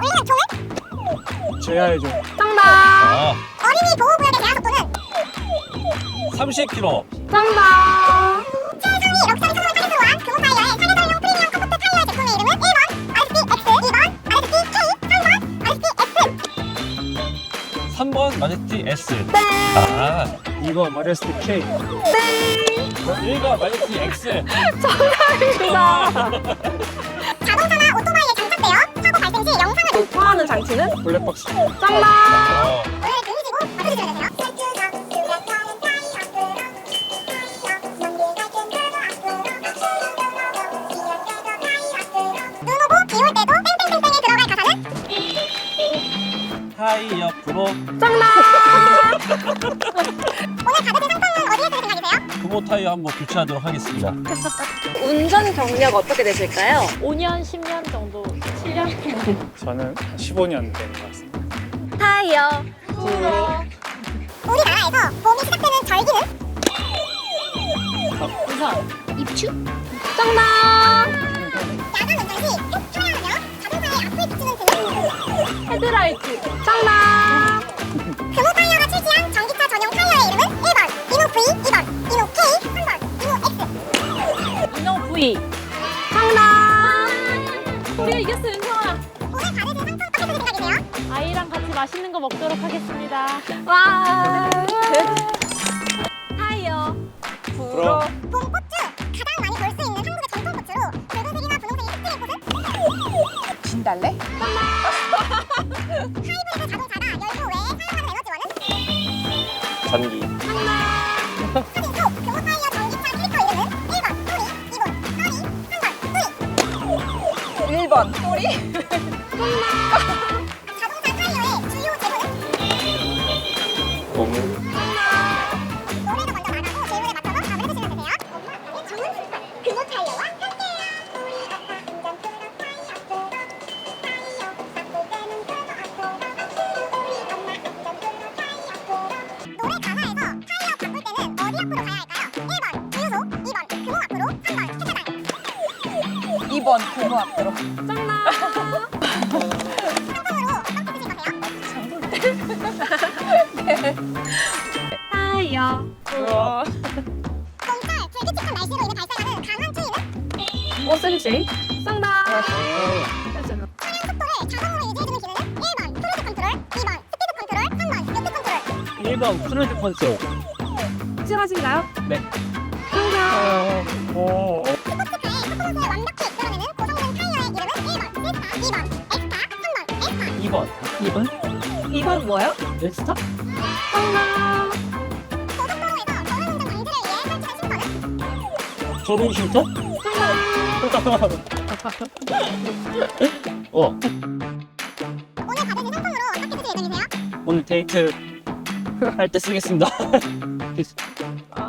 울리는 종을 제야의 종. 정답. 아, 어린이 보호구역의 제한 속도는 30km 최상위 럭셔리 타겟으로 한 금호 타이어의 차례대용 프리미엄 컴포트 타이어 제품의 이름은 1번 RSP X 2번 RSP X 3번 RSP X 4번 RSP X 5 3번 마제티 S 네. 아 2번 마리아스티 K. 네. 1번 마제티 X 정답입니다. 장치는 블랙박스. 가사는 타이어 프로 정답. 오늘 받으신 상품 생각이세요? 부모 타이어 한번 교체하도록 하겠습니다 운전 경력 어떻게 되실까요? 5년, 10년 정도, 7년? 저는 한 15년 되는 것 같습니다. 타이어. 우리 나라에서 봄이 시작되는 절기는 우선, 입추? 정답. 야간 운전 시햇 촬영하며 자동차의 앞을 비추는 등을 헤드라이트. 정답. 3번 이노 X 이노 V. 정답. 우리가 이겼어, 윤성아. 오늘 받으신 상품 어떻게 쓸 생각이세요? 아이랑 같이 맛있는 거 먹도록 하겠습니다. 와. 타이어. 불어. 봄꽃 중 가장 많이 볼 수 있는 한국의 전통 꽃으로 붉은색이나 분홍색이 특징인 꽃은 진달래? 하이브리드 자동차가 연료 외에 사용하는 에너지원은 전기. 타이어 1번. 또리. 자동차 타이어의 주요 재료는 고무. 2번 금호 앞으로. 거세요? 타이어. 불어. 봄철 불규칙한 날씨로 인해 발생하는 강한 추위는 오슬지. 정답. 차량 속도를 자동으로 유지해주는 기능은 1번 크루즈 컨트롤, 2번 스피드 컨트롤, 3번 요트 컨트롤 1번 프로젝트 컨셉 확실하신가요? 네. 정답. 오. 스포츠카의 퍼포먼스를 완벽히 2번 엑스타, 3번 에스타 2번 2번 뭐요? 엑스타? 정답. 고속도로에서 저는 운전 방지를 위해 설치한 쉼터는 저동 쉼터? 어 오늘 받으신 상품으로 어떻게 쓰실 예정이세요? 오늘 데이트 할 때 쓰겠습니다